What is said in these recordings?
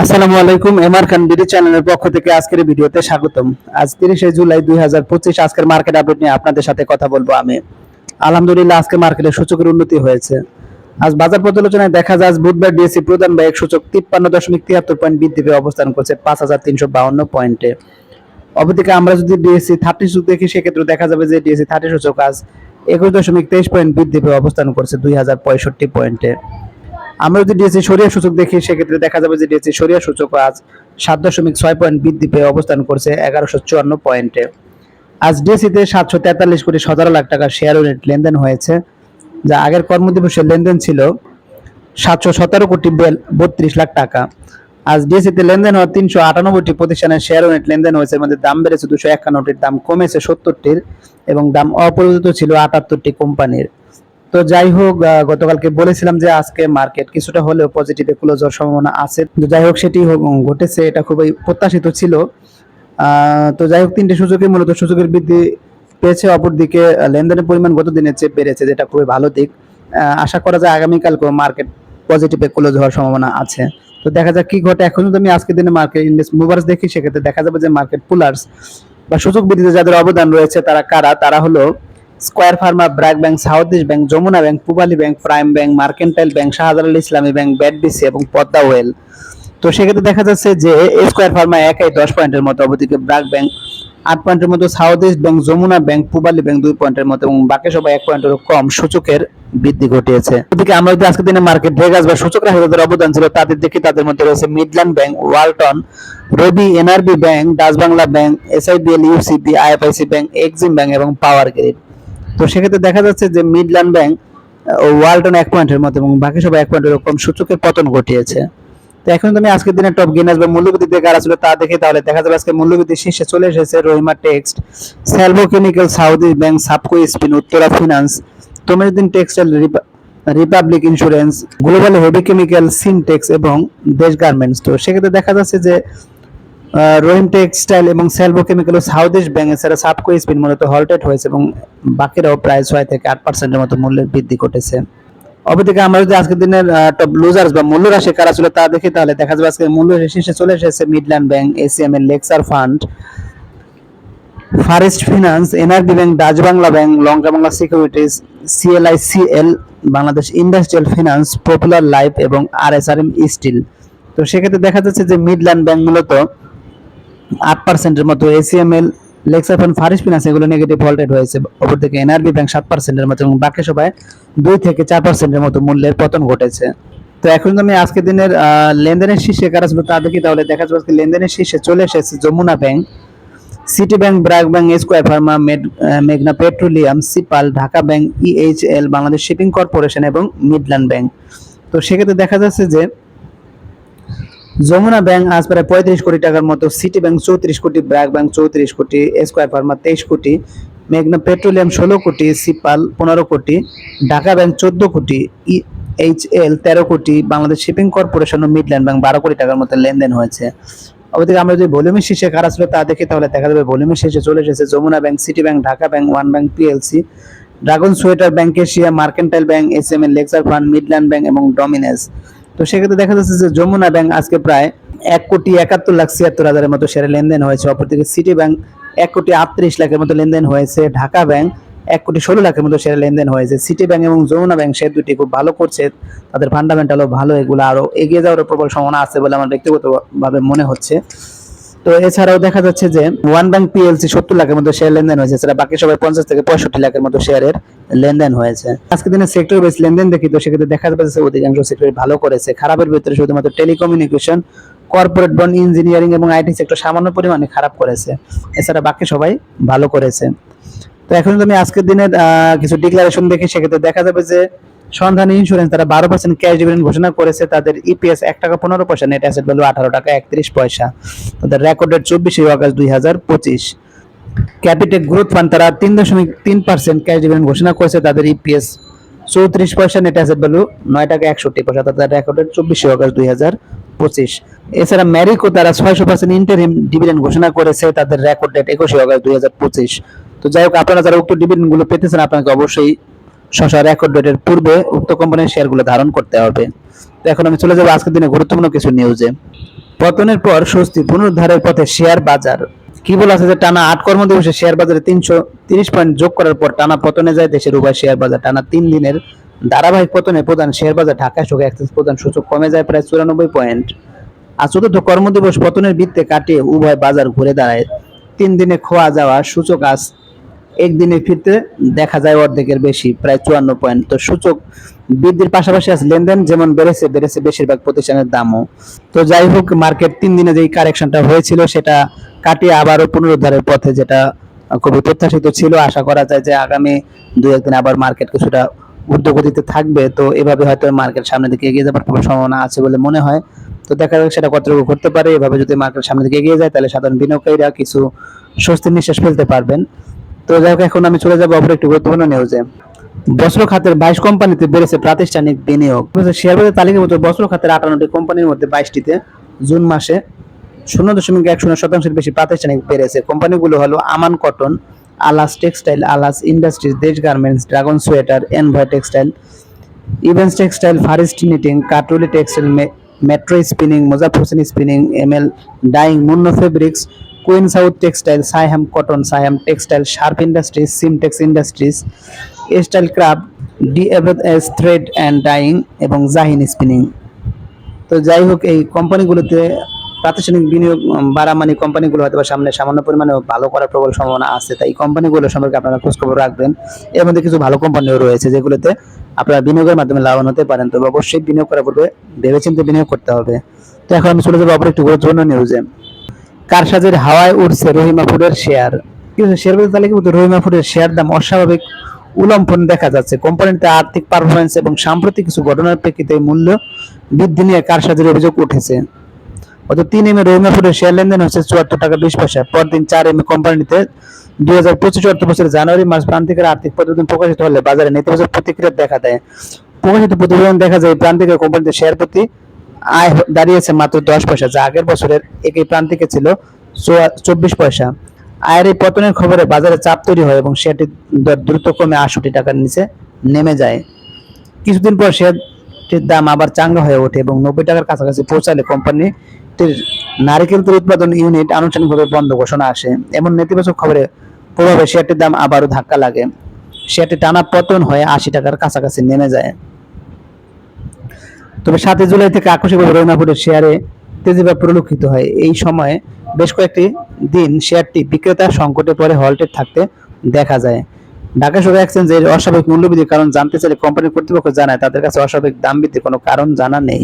আসসালামু আলাইকুম, এমআর খান বিডি চ্যানেলের পক্ষ থেকে আজকের ভিডিওতে স্বাগতম। আজ তিরিশে জুলাই দুই হাজার পঁচিশ, আজকের মার্কেট আপডেট নিয়ে আপনাদের সাথে কথা বলব আমি। আলহামদুলিল্লাহ, আজকে মার্কেটে সূচকের উন্নতি হয়েছে। আজ বাজার পর্যালোচনায় দেখা যায় বুধবার ডিএসসি প্রধান ব্যয়ের সূচক তিপ্পান্ন দশমিক তিয়াত্তর পয়েন্ট বৃদ্ধি পেয়ে অবস্থান করছে পাঁচ হাজার তিনশো বাউন্ন পয়েন্টে। অপরদিকে আমরা যদি ডিএসসি থার্টি সূচক দেখি, সেক্ষেত্রে দেখা যাবে যে ডিএসসি থার্টি সূচক আজ একুশ দশমিক তেইশ পয়েন্ট বৃদ্ধি পেয়ে অবস্থান করছে দুই হাজার পঁয়ষট্টি পয়েন্টে। আমরা যদি ডিএসসি সরিয়া সূচক দেখি, সেক্ষেত্রে দেখা যাবে যে ডিএসসি সরিয়া সূচক আজ সাত দশমিক ছয় পয়েন্ট বৃদ্ধি পেয়ে অবস্থান করছে এগারোশো চুয়ান্ন পয়েন্টে আজ ডিএসসিতে সাতশো তেতাল্লিশ কোটি সতেরো লাখ টাকার শেয়ার ইউনিট লেনদেন হয়েছে, যা আগের কর্মদিবসের লেনদেন ছিল সাতশো সতেরো কোটি বত্রিশ লাখ টাকা। আজ ডিএসসিতে লেনদেন হওয়া তিনশো আটানব্বইটি প্রতিষ্ঠানের শেয়ার ইউনিট লেনদেন হয়েছে মধ্যে দাম বেড়েছে দুশো একান্নটির, দাম কমেছে সত্তরটির এবং দাম অপরিবর্তিত ছিল আটাত্তরটি কোম্পানির। তো যাই হোক গতকালকে বলেছিলাম যে আজকে মার্কেট কিছুটা হলেও পজিটিভে ক্লোজ হওয়ার সম্ভাবনা আছে। তো যাই হোক, সেটি ঘটেছে, এটা খুবই প্রত্যাশিত ছিল। তো যাই হোক, তিনটে সূচকে মূলত সূচকের বৃদ্ধি পেয়েছে। অপরদিকে লেনদেনের পরিমাণ গত দিনের চেয়ে বেড়েছে, যেটা খুবই ভালো দিক। আশা করা যায় আগামীকালকেও মার্কেট পজিটিভে ক্লোজ হওয়ার সম্ভাবনা আছে। তো দেখা যাক কি ঘটে। এখন যদি আমি আজকের দিনে মার্কেট ইন্ডেক্স মুভার্স দেখি, সেক্ষেত্রে দেখা যাবে যে মার্কেট পুলার্স বা সূচক বৃদ্ধিতে যাদের অবদান রয়েছে, তারা কারা? তারা হলো Square Pharma BRAC Bank South East Bank Jamuna Bank Pubali Bank Prime Bank Mercantile Bank Shahjalal Islami Bank ব্যাডবিসি এবং পদ্মা ওয়েল তো সেক্ষেত্রে দেখা যাচ্ছে যে স্কোয়ার ফার্মা একাই দশ পয়েন্টের মতো অবদিকে ব্র্যাক ব্যাংক আট পয়েন্টের মতো South East Bank Jamuna Bank Pubali Bank দুই পয়েন্টের মতো এবং বাকি সবাই এক পয়েন্টেরও কম সূচকের বৃদ্ধি ঘটিয়েছে। এদিকে আমরা যদি আজকের দিনে মার্কেট ভেগাস বা সূচক রাশি যাদের অবদান ছিল তাদের দেখি, তাদের মধ্যে রয়েছে Midland Bank Walton Robi NRB Bank Dutch Bangla Bank SIBL UCB IFIC Bank Exim Bank এবং পাওয়ার গ্রিড তো সেক্ষেত্রে দেখা যাচ্ছে যে মিডল্যান্ড ব্যাংক ওয়ালটন এক পয়েন্টের মতো এবং বাকি সবাই এক পয়েন্টের কম সূচকের পতন ঘটিয়েছে। তো এখন তুমি আজকের দিনে টপ গেনার্স বা মূল্যবৃদ্ধি দিয়ে কারা ছিল তা দেখে তাহলে দেখা যাবে আজকে মূল্যবৃদ্ধি শীর্ষে চলে এসেছে Rahima text Salvo Chemical Saudi Bank সাবকো spin Uttara Finance Tamijuddin Textile Republic Insurance Global Heavy Chemical Sintex এবং দেশ গার্মেন্টস তো সেক্ষেত্রে দেখা যাচ্ছে যে রহিম টেক্সটাইল এবং সেলভো কেমিক্যাল সাউথ ব্যাংক এছাড়া সাবকো স্পিন মূলত হলটেড হয়েছে এবং বাকিরাও প্রায় ছয় থেকে আট পার্সেন্টের মতো মূল্যের বৃদ্ধি ঘটেছে। অপরদিকে আমরা যদি আজকের দিনের টপ লুজার্স বা মূল্য রাশি কারা ছিল তা দেখি তাহলে দেখা যাবে আজকে মূল্য শীর্ষে চলে এসেছে মিডল্যান্ড ব্যাংক এসিএম এর Lexar Fund Fareast Finance NRB Bank Dutch Bangla Bank Lanka Bangla Securities CLI CL Bangladesh Industrial Finance Popular Life এবং R S R M Steel তো সেক্ষেত্রে দেখা যাচ্ছে যে মিডল্যান্ড ব্যাংক মূলত আট পার্সেন্টের মতো ACML Lexar Fund Fareast Finance এগুলো নেগেটিভ ভোল্টেড হয়েছে। অপরদিকে এনআরবি ব্যাংক সাত পার্সেন্টের মতো এবং বাকি সবাই দুই থেকে চার পার্সেন্টের মতো মূল্যের পতন ঘটেছে। তো এখন আমি আজকের দিনের লেনদেনের শীর্ষে কারা ছিল তা দেখি, তাহলে দেখা যাবে আজকে লেনদেনের শীর্ষে চলে এসেছে Jamuna Bank City Bank BRAC Bank Square Pharma মেঘনা petroleum সিপাল Dhaka Bank EHL Bangladesh Shipping Corporation এবং মিডল্যান্ড ব্যাংক তো সেক্ষেত্রে দেখা যাচ্ছে যে যমুনা ব্যাংক আজ প্রায় পঁয়ত্রিশ কোটি টাকার মতো সিটি ব্যাংক চৌত্রিশ কোটি, ব্র্যাক ব্যাংক চৌত্রিশ কোটি, স্কোয়ার ফার্মা তেইশ কোটি, মেঘনা পেট্রোলিয়াম ষোলো কোটি, সিপাল পনেরো কোটি, ঢাকা ব্যাংক চোদ্দ কোটি এইচ এল তেরো কোটি, বাংলাদেশ শিপিং কর্পোরেশন ও মিডল্যান্ড ব্যাংক বারো কোটি টাকার মতো লেনদেন হয়েছে। অবদিকে আমরা যদি ভলিউমের শীর্ষে কারা ছিল তা দেখি, তাহলে দেখা যাবে ভলিউমের শীর্ষে চলে এসেছে Jamuna Bank, City Bank, Dhaka Bank, One Bank, PLC, Dragon Sweater Bank, Asia Mercantile Bank S M L Lexar Fund, Midland Bank এবং ডমিনেস। তো সেক্ষেত্রে দেখা যাচ্ছে যে যমুনা ব্যাংক আজকে প্রায় এক কোটি একাত্তর লাখ ছিয়াত্তর হাজারের মতো শেয়ারে লেনদেন হয়েছে। অপরদিকে সিটি ব্যাংক এক কোটি আটত্রিশ লাখের মতো লেনদেন হয়েছে। ঢাকা ব্যাংক এক কোটি ষোলো লাখের মতো শেয়ারে লেনদেন হয়েছে। সিটি ব্যাংক এবং যমুনা ব্যাংক সে দুটি খুব ভালো করছে। তাদের ফান্ডামেন্টালও ভালো, এগুলো আরও এগিয়ে যাওয়ার প্রবল সম্ভাবনা আছে বলে আমার ব্যক্তিগতভাবে মনে হচ্ছে। তো এছাড়াও দেখা যাচ্ছে যে ওয়ান ব্যাংক পিএলসি সত্তর লাখের মতো শেয়ার লেনদেন হয়েছে, এছাড়া বাকি সবাই পঞ্চাশ থেকে পঁয়ষট্টি লাখের মতো শেয়ারের লেনদেন হয়েছে। আজকে দিনে সেক্টর বেস লেনদেন দেখি, তো সেক্ষেত্রে দেখা যাচ্ছে অধিকাংশ সেক্টর ভালো করেছে। খারাপের ভিতরে শুধুমাত্র টেলিকমিউনিকেশন কর্পোরেট বন ইঞ্জিনিয়ারিং এবং আইটি সেক্টর সামান্য পরিমাণে খারাপ করেছে। এছাড়া বাকি সবাই ভালো করেছে। তো এখন আমি আজকের দিনের কিছু ডিক্লারেশন দেখি, সেক্ষেত্রে দেখা যাবে যে সন্ধানী ইন্স্যুরেন্স তারা বারো পার্সেন্ট ক্যাশ ডিভিডেন্ড ঘোষণা করেছে, তাদের ইপিএস এক টাকা পনেরো পয়সা নেট অ্যাসেট ভ্যালু আঠারো টাকা একত্রিশ পয়সা। তাদের রেকর্ডের চব্বিশে আগস্ট দুই হাজার পঁচিশ। ক্যাপিটেক গ্রোথ ফান্ড তারা তিন দশমিক তিন পার্সেন্ট ক্যাশ ডিভিডেন্ড ঘোষণা করেছে, তাদের ইপিএস চৌত্রিশ পয়সা নেট অ্যাসেট ভ্যালু নয় টাকা একষট্টি পয়সা, তাদের রেকর্ডের চব্বিশে আগস্ট দুই হাজার পঁচিশ। এছাড়া ম্যারিকো তারা ছয়শো পার্সেন্ট ইন্টারিম ডিভিডেন্ড ঘোষণা করেছে, তাদের রেকর্ড ডেট একুশে আগস্ট দুই হাজার পঁচিশ। তো যাই হোক, আপনারা যারা উক্ত ডিভিডেন্ডগুলো পেতেছেন, আপনাকে অবশ্যই শশা রেকর্ড ডেটের পূর্বে উক্ত কোম্পানির শেয়ারগুলো ধারণ করতে হবে। তো এখন আমি চলে যাব আজকের দিনে গুরুত্বপূর্ণ কিছু নিউজে পতনের পর স্বস্তি পুনরুদ্ধারের পথে শেয়ার বাজার। কি বলা আছে যে টানা আট কর্মদিবসে শেয়ার বাজারে তিনশো তিরিশ পয়েন্ট যোগ করার পর টানা পতনে যায় দেশের উভয় শেয়ার বাজার। টানা তিন দিনের ধারাবাহিক পতনে প্রধান শেয়ার বাজার ঢাকা স্টক এক্সচেঞ্জ প্রধান সূচক কমে যায় প্রায় চুরানব্বই পয়েন্ট আর চতুর্থ কর্মদিবস পতনের বৃত্তে কাটিয়ে উভয় বাজার ঘুরে দাঁড়ায়। তিন দিনে খোয়া যাওয়া সূচক আজ একদিনে ফিরতে দেখা যায় অর্ধেকের বেশি, প্রায় চুয়ান্ন পয়েন্ট। তো সূচক বৃদ্ধির পাশাপাশি আছে লেনদেন, যেমন বেড়েছে বেড়েছে বেশিরভাগ প্রতিষ্ঠানের দামও। তো যাই হোক, মার্কেট তিন দিনে যেই কারেকশনটা হয়েছিল, সেটা কাটিয়ে আবারও পুনরুদ্ধারের পথে যেটা খুবই প্রত্যাশিত ছিল, আশা করা যায় যে আগামী দু একদিন আবার মার্কেট কিছুটা ঊর্ধ্বগতিতে থাকবে। তো এভাবে হয়তো মার্কেট সামনের দিকে এগিয়ে যাবার কোনো সম্ভাবনা আছে বলে মনে হয়। তো দেখা যাক সেটা কতটুকু ঘটতে পারে। এভাবে যদি মার্কেট সামনের দিকে এগিয়ে যায়, তাহলে সাধারণ বিনিয়োগকারীরা কিছু স্বস্তির নিঃশ্বাস ফেলতে পারবেন। তো যাই হোক, এখন আমি চলে যাব অপর একটি গুরুত্বপূর্ণ নিউজে বস্ত্র খাতের বাইশ কোম্পানিতে বেড়েছে প্রাতিষ্ঠানিক বিনিয়োগ। শেয়ার বাজার তালিকাভুক্ত বস্ত্র খাতের আটান্নটি কোম্পানির মধ্যে বাইশটিতে জুন মাসে শূন্য দশমিক এক শূন্য শতাংশের বেশি প্রাতিষ্ঠানিক বেড়েছে। কোম্পানিগুলো হলো আমান কটন, আলাস textile, আলাস Industries, Desh Garments, Dragon Sweater, Envoy Textile, Evince Textile, Fareast Knitting, Kattali Textile Metro Spinning Mozaffar Hossain Spinning, M L Dyeing, Monno Fabrics Queen South Textile Saiham Cotton Saiham Textile Sharp Industries Simtex Industries Style Craft D S Thread and Dyeing এবং Zahin spinning তো যাই হোক, এই কোম্পানিগুলোতে প্রাতিষ্ঠানিক বিনিয়োগ বাড়া মানে কোম্পানিগুলো হয়তো সামনে সামান্য পরিমাণে ভালো করার প্রবল সম্ভাবনা আছে। তাই এই কোম্পানিগুলো সম্পর্কে আপনারা খোঁজখবর রাখবেন। এর মধ্যে কিছু ভালো কোম্পানিও রয়েছে যেগুলোতে আপনারা বিনিয়োগের মাধ্যমে লাভবান হতে পারেন। তবে অবশ্যই বিনিয়োগ করার পূর্বে ভেবেচিন্তে বিনিয়োগ করতে হবে। তো এখন আমি চলে যাব অপর একটি গুরুত্বপূর্ণ নিউজে কারসাজের হাওয়ায় উঠছে রহিমা ফুডের শেয়ার। কিন্তু শেয়ার বাজার তালিকাভুক্ত রহিমা ফুডের শেয়ার দাম অস্বাভাবিক উলম্ফন দেখা যাচ্ছে। কোম্পানিতে আর্থিক পারফরমেন্স এবং সাম্প্রতিক কিছু ঘটনার প্রেক্ষিতে মূল্য বৃদ্ধি নিয়ে কারসাজের অভিযোগ উঠেছে। গত তিন এম এ রহিমা ফুডের শেয়ার লেনদেন হচ্ছে চুয়াত্তর টাকা বিশ পয়সা। পরদিন চার এম এ কোম্পানিতে দুই হাজার পঁচিশ অর্থ বছরের জানুয়ারি মাস প্রান্তিকের আর্থিক প্রতিবেদন প্রকাশিত হলে বাজারে নেতিবাচক প্রতিক্রিয়া দেখা দেয়। প্রকাশিত প্রতিবেদন দেখা যায় প্রান্তিকের কোম্পানিতে শেয়ার প্রতি আয় দাঁড়িয়েছে মাত্র দশ পয়সা, যা আগের বছরের একই প্রান্তিকে ছিল চব্বিশ পয়সা। আয়ের এই পতনের খবরে বাজারে চাপ তৈরি হয় এবং শেয়ারটি দর দ্রুত কমে আটষট্টি টাকার নিচে নেমে যায়। কিছুদিন পর শেয়ারটির দাম আবার চাঙ্গা হয়ে ওঠে এবং নব্বই টাকার কাছাকাছি পৌঁছালে কোম্পানিটির নারিকেল তেল উৎপাদন ইউনিট আনুষ্ঠানিকভাবে বন্ধ ঘোষণা আসে। এমন নেতিবাচক খবরে প্রভাবে শেয়ারটির দাম আবারও ধাক্কা লাগে। শেয়ারটি টানা পতন হয়ে আশি টাকার কাছাকাছি নেমে যায়। তবে সাতই জুলাই থেকে আকস্মিকভাবে ফুডের শেয়ারে তেজিভাব পরিলক্ষিত হয়। এই সময়ে বেশ কয়েকটি দিন শেয়ারটি বিক্রেতা সংকটে পরে হল্টেড থাকতে দেখা যায়। ঢাকা স্টক এক্সচেঞ্জের অস্বাভাবিক মূল্যবৃদ্ধির কারণ জানতে চাইলে কোম্পানির কর্তৃপক্ষ জানায়, তাদের কাছে অস্বাভাবিক দাম বৃদ্ধির কোনো কারণ জানা নেই।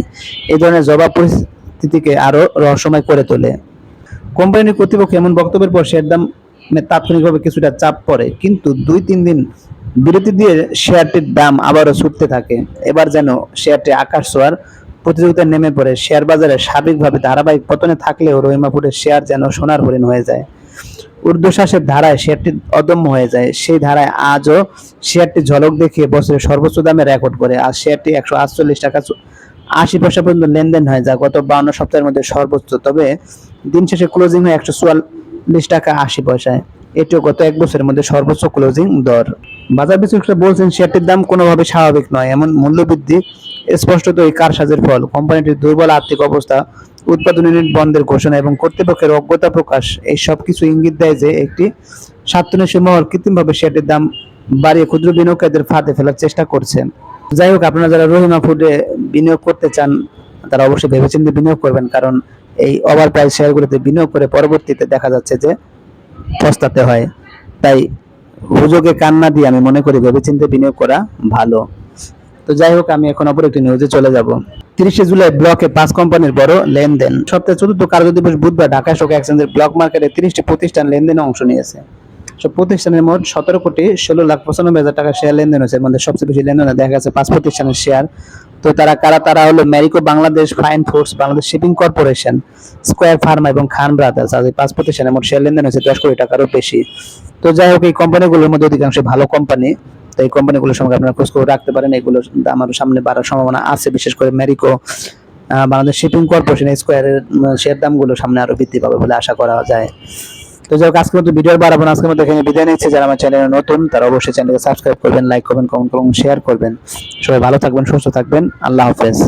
এই ধরনের জবাব পরিস্থিতিকে আরও রহস্যময় করে তোলে। কোম্পানির কর্তৃপক্ষ এমন বক্তব্যের পর শেয়ার দাম তাৎক্ষণিকভাবে কিছুটা চাপ পড়ে, কিন্তু দুই তিন দিন বিরতি দিয়ে শেয়ারটির দাম আবারও ছুটতে থাকে। এবার যেন শেয়ারটি আকাশ ছোঁয়ার প্রতিযোগিতায় নেমে পড়ে, শেয়ার বাজারে সার্বিকভাবে ধারাবাহিক পতনে থাকলেও রহিমাপুরের শেয়ার যেন সোনার হরিণ হয়ে যায়। ঊর্ধ্বশ্বাসের ধারায় শেয়ারটি অদম্য হয়ে যায়। সেই ধারায় আজও শেয়ারটি ঝলক দেখিয়ে বছরের সর্বোচ্চ দামে রেকর্ড করে। আর শেয়ারটি একশো আটচল্লিশ টাকা আশি পয়সা পর্যন্ত লেনদেন হয় যা গত বাউন্ন সপ্তাহের মধ্যে সর্বোচ্চ। তবে দিন শেষে ক্লোজিং হয় একশো চুয়াল্লিশ টাকা আশি পয়সায়। এটিও গত এক বছরের মধ্যে সর্বোচ্চ ক্লোজিং দর। বাজার বিশ্লেষকরা বলছেন, শেয়ারটির দাম কোনোভাবে স্বাভাবিক নয়। এমন মূল্যবৃদ্ধি স্পষ্টত এই কারসাজের ফল। কোম্পানিটির দুর্বল আর্থিক অবস্থা, উৎপাদন ইউনিট বন্ধের ঘোষণা এবং কর্তৃপক্ষের অজ্ঞতা প্রকাশ, এই সব কিছু ইঙ্গিত দেয় যে একটি স্বার্থন্বেষী মহল কৃত্রিমভাবে শেয়ারটির দাম বাড়িয়ে ক্ষুদ্র বিনিয়োগকারীদের ফাঁদে ফেলার চেষ্টা করছে। যাই হোক, আপনারা যারা রহিমা ফুডে বিনিয়োগ করতে চান, তারা অবশ্যই ভেবেচিন্তে বিনিয়োগ করবেন, কারণ এই ওভার প্রাইস শেয়ারগুলোতে বিনিয়োগ করে পরবর্তীতে দেখা যাচ্ছে যে পস্তাতে হয়। তাই হুজুগে কান্না দিয়ে আমি মনে করি ভেবেচিন্তে বিনিয়োগ করা ভালো। তো যাই হোক, আমি এখন অপর একটি নিউজে চলে যাব। তিরিশে জুলাই ব্লকে পাঁচ কোম্পানির বড় লেনদেন। সপ্তাহে চতুর্থ কার্য দিবস বুধবার ঢাকা শোক এক্সচেঞ্জের ব্লক মার্কেটে তিরিশটি প্রতিষ্ঠান লেনদেনে অংশ নিয়েছে। সব প্রতিষ্ঠানের মোট সতেরো কোটি ষোলো লাখ পঁচানব্বই হাজার টাকা শেয়ার লেনদেন হয়েছে। মধ্যে সবচেয়ে বেশি লেনদেন দেখা গেছে পাঁচ প্রতিষ্ঠানের শেয়ার তো তারা কারা? তারা হলো Marico Bangladesh fine force Bangladesh Shipping Corporation Square Pharma এবং খান ব্রাদার্স আর এই পাঁচ প্রতিষ্ঠানের মোট শেয়ার লেনদেন হয়েছে দশ কোটি টাকারও বেশি। তো যাই হোক, এই কোম্পানিগুলোর মধ্যে অধিকাংশ ভালো কোম্পানি তো এই কোম্পানিগুলোর সঙ্গে আপনারা খোঁজ খবর রাখতে পারেন। এগুলো আমার সামনে বাড়ার সম্ভাবনা আছে, বিশেষ করে ম্যারিকো বাংলাদেশ শিপিং কর্পোরেশন স্কোয়ারের শেয়ার দামগুলো সামনে আরও বৃদ্ধি পাবে বলে আশা করা যায়। তো যাই হোক, আজকের মতো ভিডিও বাড়াবো না আজকের মতো এখানে বিদায় নিচ্ছে। যারা আমার চ্যানেলে নতুন, তারা অবশ্যই চ্যানেলকে সাবস্ক্রাইব করবেন লাইক করবেন কমেন্ট করবেন শেয়ার করবেন। সবাই ভালো থাকবেন, সুস্থ থাকবেন। আল্লাহ হাফেজ।